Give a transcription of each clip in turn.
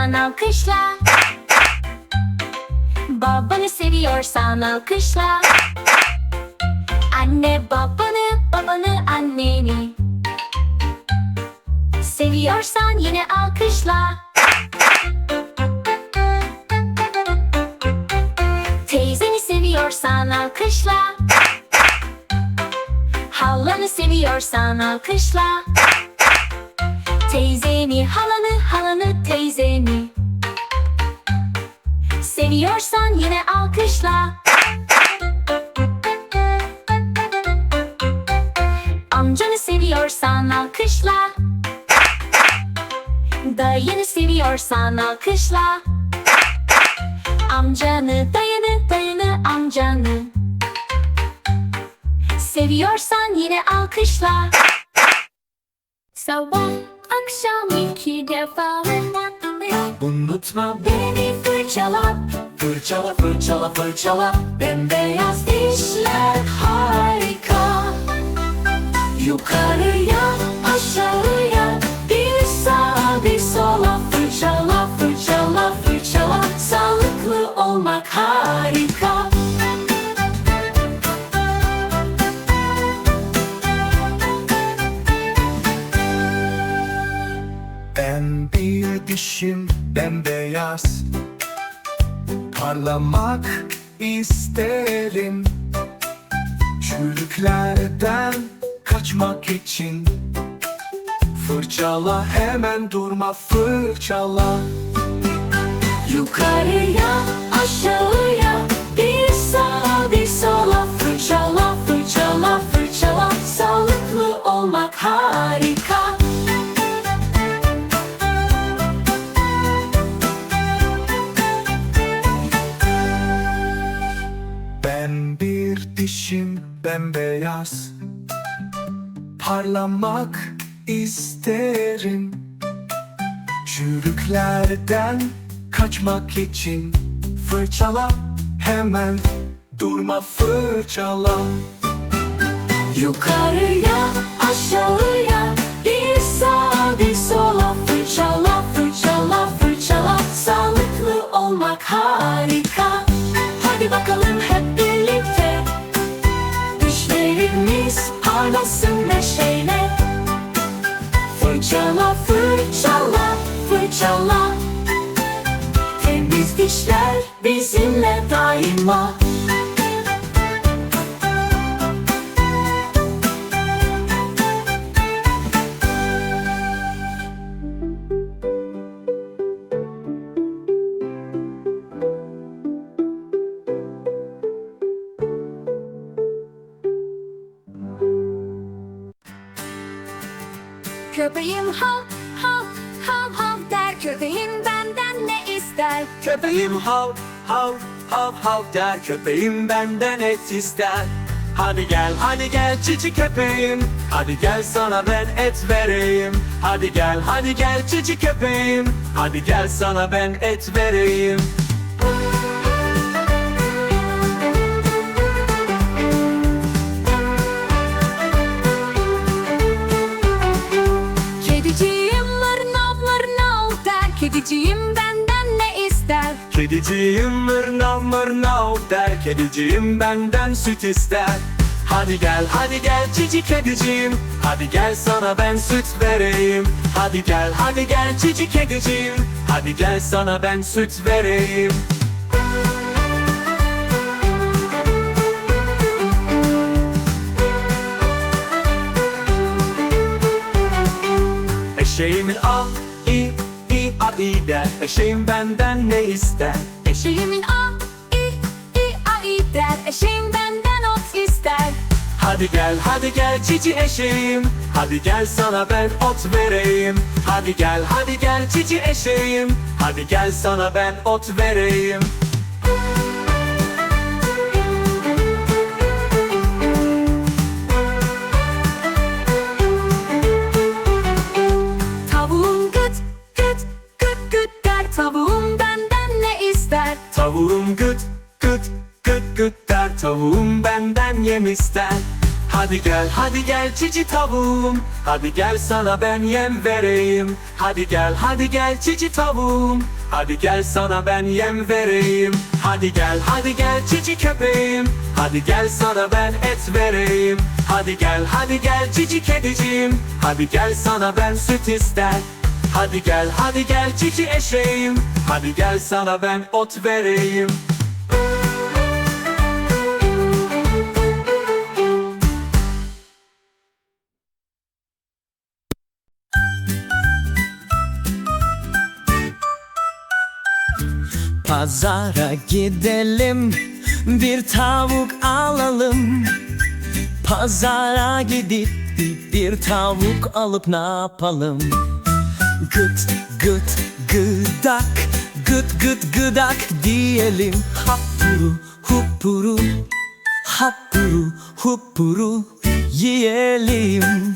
seviyorsan alkışla. Babanı seviyorsan alkışla. Anne babanı, babanı anneni. Seviyorsan yine alkışla. Teyzeni seviyorsan alkışla. Halanı seviyorsan alkışla Teyzeni, halanı, halanı, teyzeni. Seviyorsan yine alkışla. Amcanı seviyorsan alkışla. Dayını seviyorsan alkışla. Amcanı, dayını, dayını, amcanı. Seviyorsan yine alkışla. Sabah akşam iki defa. Unutma. Beni fırçala. Fırçala fırçala fırçala. Bembeyaz dişler harika. Yukarıya aşağıya. Bir sağa bir sola. Fırçala fırçala fırçala. Sağlıklı olmak harika bir dişim bembeyaz. Parlamak isterim. Çürüklerden kaçmak için. Fırçala hemen durma fırçala. Yukarıya aşağıya Parlamak isterim. Çürüklerden kaçmak için Fırçala hemen durma fırçala. Yukarıya aşağıya Bir sağa bir sola. Fırçala fırçala fırçala. Sağlıklı olmak harika. Hadi bakalım hep parlasın neşeyle. Fırçala fırçala fırçala. Temiz dişler bizimle daima Köpeğim hav hav hav hav der. Köpeğim benden ne ister? Köpeğim hav hav hav hav der. Köpeğim benden et ister. Hadi gel hadi gel cici köpeğim. Hadi gel sana ben et vereyim. Hadi gel hadi gel cici köpeğim. Hadi gel sana ben et vereyim ister Kediciğim mırnav mırnav der Kediciğim benden süt ister. Hadi gel hadi gel cici kediciğim Hadi gel sana ben süt vereyim. Hadi gel hadi gel cici kediciğim Hadi gel sana ben süt vereyim Eşeğim benden ne ister? Eşeğimin a i i a i der. Eşeğim benden ot ister. Hadi gel hadi gel cici eşeğim. Hadi gel sana ben ot vereyim. Hadi gel hadi gel cici eşeğim. Hadi gel sana ben ot vereyim Hadi gel hadi gel cici tavuğum. Hadi gel sana ben yem vereyim. Hadi gel hadi gel cici tavuğum. Hadi gel sana ben yem vereyim. Hadi gel hadi gel cici köpeğim. Hadi gel sana ben et vereyim. Hadi gel hadi gel cici kediciğim Hadi gel sana ben süt ister. Hadi gel hadi gel cici eşeğim. Hadi gel sana ben ot vereyim Pazara gidelim bir tavuk alalım. Pazara gidip bir, tavuk alıp ne yapalım? Gıt gıt gıdak gıt gıt gıdak diyelim. Hapuru hupuru hapuru hupuru yiyelim.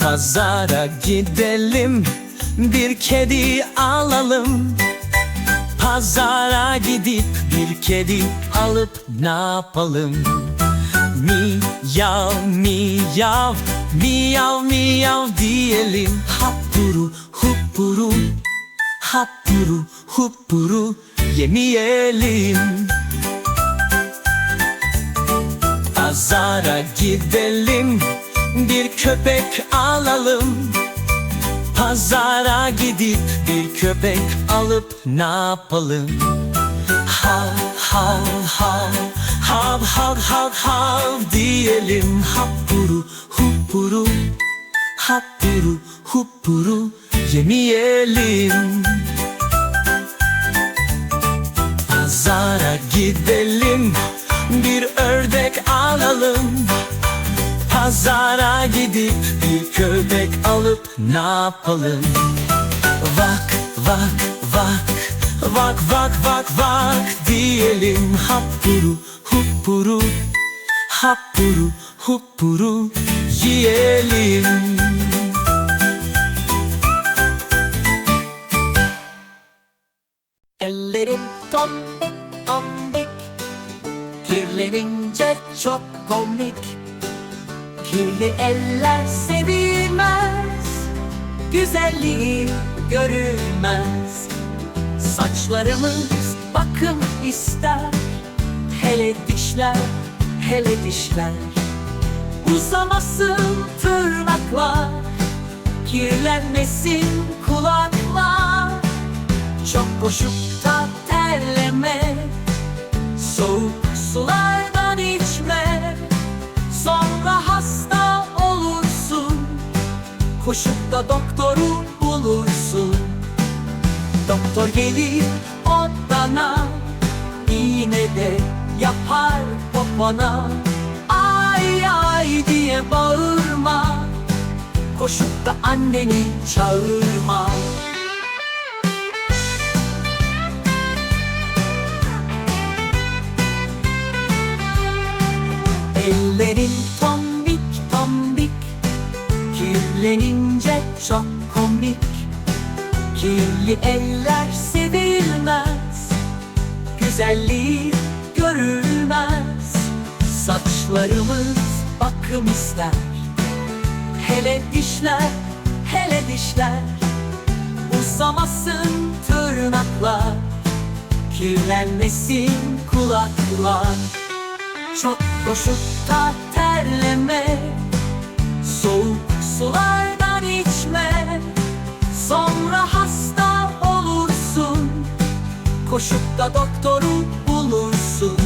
Pazara gidelim bir kedi alalım Pazara gidip bir kedi alıp ne yapalım? Miyav miyav miyav miyav diyelim. Hapuru hupuru hapuru hupuru yemeyelim. Pazara gidelim bir köpek alalım Pazara gidip bir köpek alıp ne yapalım? Hav hav hav hav hav hav hav diyelim. Hapuru hupuru hapuru hupuru yemeyelim. Pazara gidelim bir ördek alalım Pazara gidip bir köpek alıp ne yapalım? Vak vak vak vak vak vak vak diyelim. Hapuru hupuru hapuru hupuru yiyelim. Ellerim tombik tombik. Kirlenince çok komik Kirli eller sevilmez Güzelliği görülmez. Saçlarımız bakım ister Hele dişler, hele dişler. Uzamasın tırnaklar Kirlenmesin kulaklar. Çok koşup Koşup da doktoru bulursun. Doktor gelir odana İğne de yapar popona. Ay ay diye bağırma Koşup da anneni çağırma. Ellerin tombik tombik Kirlenince çok komik. Kirli eller sevilmez. Güzelliği görülmez. Saçlarımız bakım ister. Hele dişler, hele dişler. Uzamasın tırnaklar. Kirlenmesin kulaklar. Çok koşup da terleme. Soğuk sulardan Koşup da doktoru bulursun.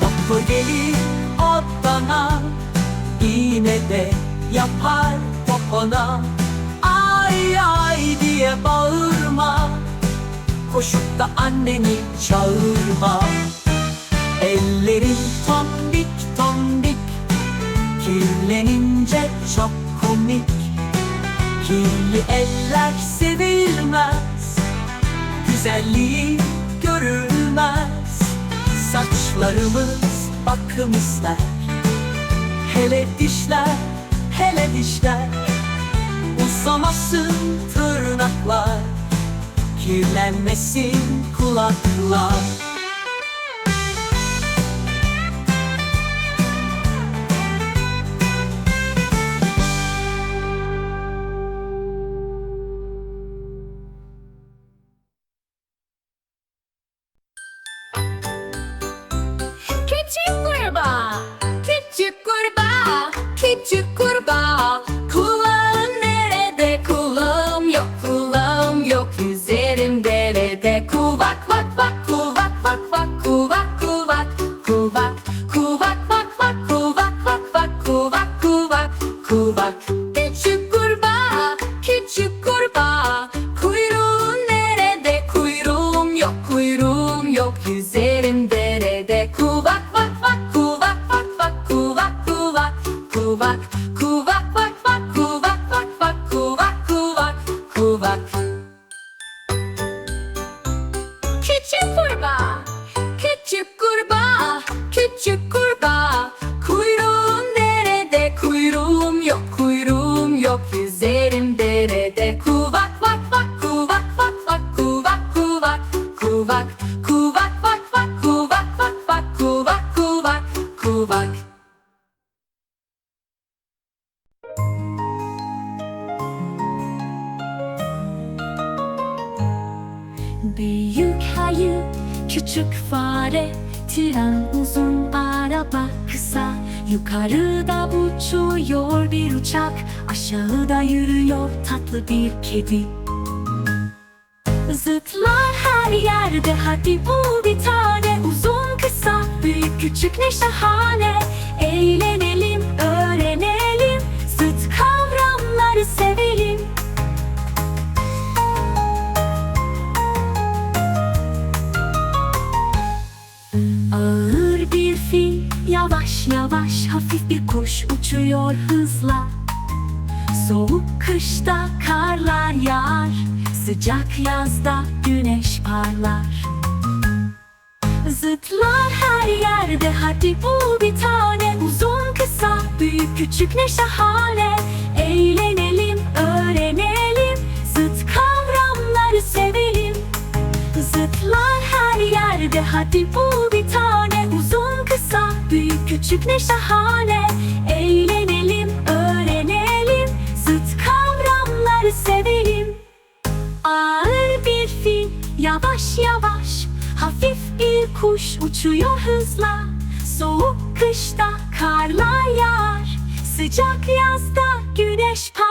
Doktor gelir odana İğne de yapar popona. Ay ay diye bağırma Koşup da anneni çağırma. Ellerin tombik tombik Kirlenince çok komik. Kirli eller sevilmez Güzelliği görülmez. Saçlarımız bakım Hele dişler, hele dişler. Uzamasın tırnaklar. Kirlenmesin kulaklar kuvak Kuvak kuvak kuvak kuvak kuvak. Büyük hayır, küçük fare Tren uzun araba kısa. Yukarıda uçuyor bir uçak Aşağıda yürüyor tatlı bir kedi. Zıtlar her yerde hadi bul bir tane. Uzun kısa büyük küçük ne şahane Eğlenelim öğrenelim. Zıt kavramları sevelim. Ağır bir fil yavaş yavaş hafif bir kuş uçuyor hızla. Soğuk kışta karlar Sıcak yazda güneş parlar. Zıtlar her yerde hadi bul bir tane. Uzun kısa büyük küçük ne şahane. Eğlenelim öğrenelim. Zıt kavramları sevelim. Zıtlar her yerde hadi bul bir tane. Uzun kısa büyük küçük ne şahane uçuyor hızla Soğuk kışta karlar yağar. Sıcak yazda güneş parlar